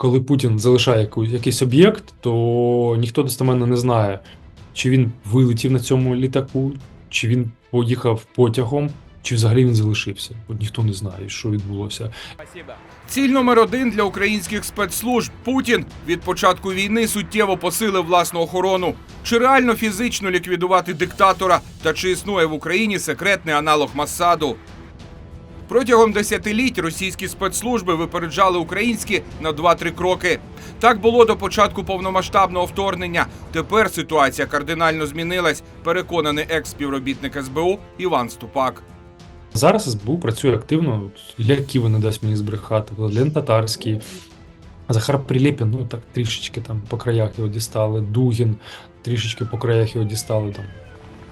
коли Путін залишає якийсь об'єкт, то ніхто достеменно не знає, чи він вилетів на цьому літаку, чи він поїхав потягом, чи взагалі він залишився. От ніхто не знає, що відбулося. Ціль номер один для українських спецслужб Путін від початку війни суттєво посилив власну охорону. Чи реально фізично ліквідувати диктатора та чи існує в Україні секретний аналог Масаду? Протягом десятиліть російські спецслужби випереджали українські на 2-3 кроки. Так було до початку повномасштабного вторгнення. Тепер ситуація кардинально змінилась. Переконаний екс-співробітник СБУ Іван Ступак. Зараз СБУ працює активно. Ківа не дасть мені збрехати, Владлен Татарський, Захар Прилєпін, ну так трішечки там по краях його дістали, Дугін трішечки по краях його дістали там.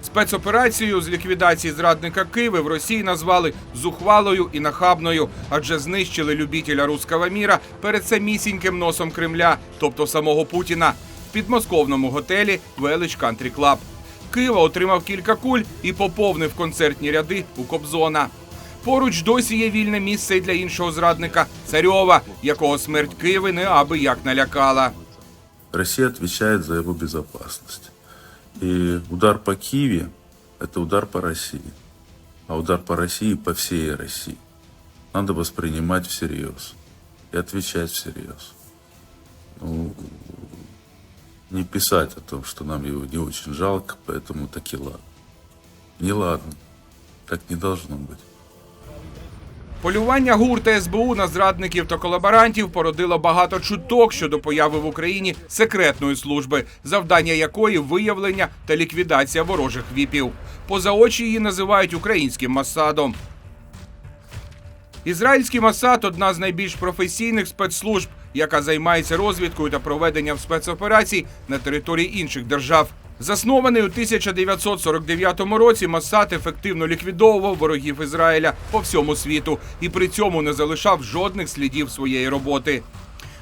Спецоперацію з ліквідації зрадника Киви в Росії назвали зухвалою і нахабною, адже знищили любітеля руского міра перед самісіньким носом Кремля, тобто самого Путіна, в підмосковному готелі Велич Кантрі Клаб. Кива отримав кілька куль і поповнив концертні ряди у Кобзона. Поруч досі є вільне місце й для іншого зрадника Царьова, якого смерть Киви не аби як налякала. Россия отвечает за его безопасность. И удар по Киеве – это удар по России. А удар по России – по всей России. Надо воспринимать всерьез и отвечать всерьез. Ну, не писать о том, что нам его не очень жалко, поэтому таки ладно. Не ладно. Так не должно быть. Полювання гурта СБУ на зрадників та колаборантів породило багато чуток щодо появи в Україні секретної служби, завдання якої виявлення та ліквідація ворожих віпів. Поза очі її називають українським Масадом. Ізраїльський Масад одна з найбільш професійних спецслужб, яка займається розвідкою та проведенням спецоперацій на території інших держав. Заснований у 1949 році, Масад ефективно ліквідовував ворогів Ізраїля по всьому світу і при цьому не залишав жодних слідів своєї роботи.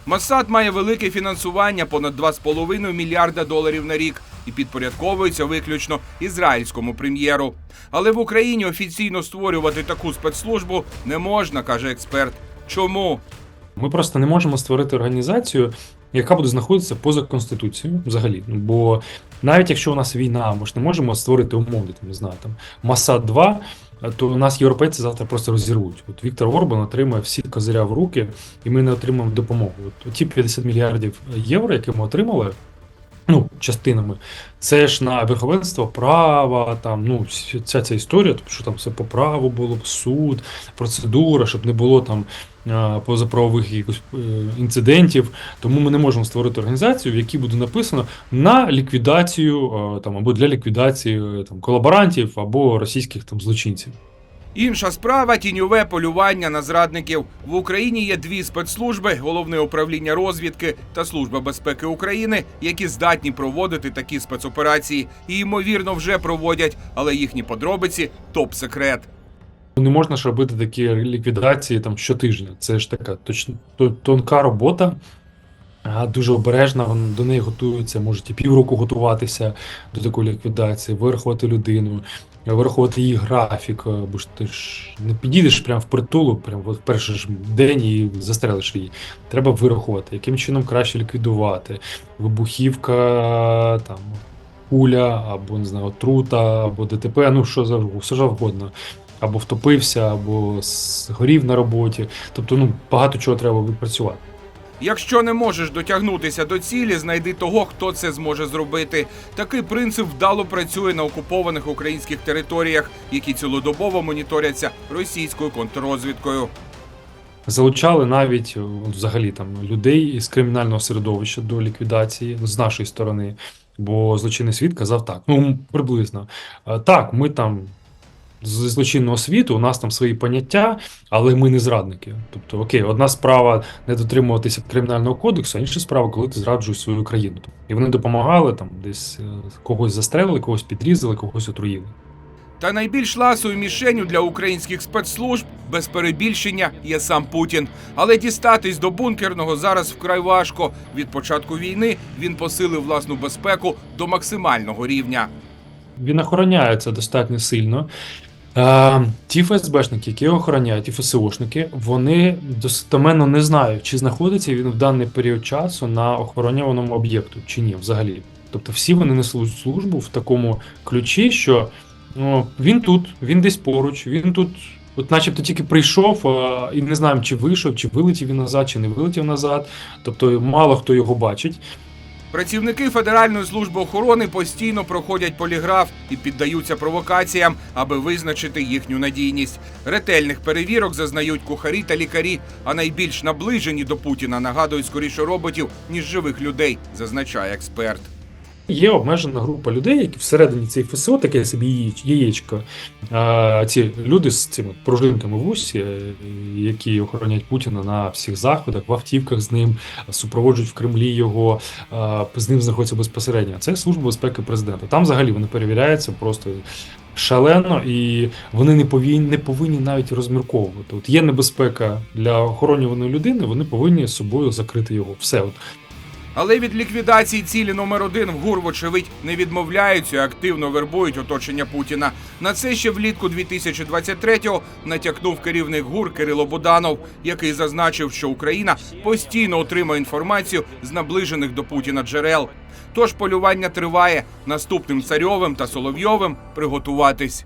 Масад має велике фінансування понад 2,5 мільярда доларів на рік і підпорядковується виключно ізраїльському прем'єру. Але в Україні офіційно створювати таку спецслужбу не можна, каже експерт. Чому? Ми просто не можемо створити організацію, яка буде знаходитися поза конституцією взагалі. Ну, Бо навіть якщо у нас війна, ми ж не можемо створити умови, там, не знаю, там Масад 2, то у нас європейці завтра просто розірвуть. От Віктор Орбан отримає всі козиря в руки, і ми не отримаємо допомогу. От ті 50 мільярдів євро, які ми отримали. Ну, частинами, це ж на верховенство права, там, ну, вся ця історія, тобто, що там все по праву було, суд, процедура, щоб не було там е, позаправових якихось е, інцидентів. Тому ми не можемо створити організацію, в якій буде написано на ліквідацію е, там або для ліквідації там колаборантів або російських там злочинців. Інша справа тіньове полювання на зрадників. В Україні є дві спецслужби: головне управління розвідки та служба безпеки України, які здатні проводити такі спецоперації і ймовірно вже проводять, але їхні подробиці топ-секрет. Не можна ж робити такі ліквідації там щотижня. Це ж така точно тонка робота. Дуже обережна, вон- до неї готуються, можуть і півроку готуватися до такої ліквідації, вирахувати людину, вирахувати її графік, е, бо ж ти ж не підійдеш прямо в притулу, прямо в перший ж день і застрелиш її. Треба вирахувати, яким чином краще ліквідувати. Вибухівка, там, куля, або не знаю, отрута, або ДТП, ну що завгодно, що завгодно. Або втопився, або згорів на роботі. Тобто, ну, багато чого треба відпрацювати. Якщо не можеш дотягнутися до цілі, знайди того, хто це зможе зробити. Такий принцип вдало працює на окупованих українських територіях, які цілодобово моніторяться російською контррозвідкою. Залучали навіть е, взагалі там людей із кримінального середовища до ліквідації з нашої сторони. Бо злочинний світ казав так, ну приблизно. «Е, Так, ми там з злочинного світу, у нас там свої поняття, але ми не зрадники. Тобто, окей, одна справа не дотримуватися кримінального кодексу, а інша справа, коли ти зраджуєш свою країну. І вони допомагали там десь е, когось застрелили, когось підрізали, когось отруїли. Та найбільш ласою мішенью для українських спецслужб без перебільшення є сам Путін. Але дістатись до бункерного зараз вкрай важко. Від початку війни він посилив власну безпеку до максимального рівня. Він охороняється достатньо сильно. Е, ті ФСБшники, які охороняють, ті ФСОшники, вони достеменно не знають, чи знаходиться він в даний період часу на охоронюваному об'єкту, чи ні, взагалі. Тобто всі вони несуть службу в такому ключі, що ну, він тут, він десь поруч, він тут, от начебто тільки прийшов, а, і не знаємо, чи вийшов, чи вилетів він назад, чи не вилетів назад. Тобто мало хто його бачить. Працівники Федеральної служби охорони постійно проходять поліграф і піддаються провокаціям, аби визначити їхню надійність. Ретельних перевірок зазнають кухарі та лікарі, а найбільш наближені до Путіна нагадують скоріше роботів, ніж живих людей, зазначає експерт. Є обмежена група людей, які всередині цієї ФСО, таке собі яєч- яєчко. А, ці люди з цими пружинками в усі, е, які охороняють Путіна на всіх заходах, в автівках з ним, супроводжують в Кремлі його, з ним знаходяться безпосередньо. Це служба безпеки президента. Там взагалі вони перевіряються просто. Шалено, і вони не повинні, не повинні навіть розмірковувати. От є небезпека для охоронюваної людини, вони повинні з собою закрити його. Все, от Але від ліквідації цілі номер один в ГУР, вочевидь, не відмовляються активно вербують оточення Путіна. На це ще влітку 2023-го натякнув керівник ГУР Кирило Буданов, який зазначив, що Україна постійно отримує інформацію з наближених до Путіна джерел. Тож полювання триває. Наступним царьовим та Соловйовим приготуватись.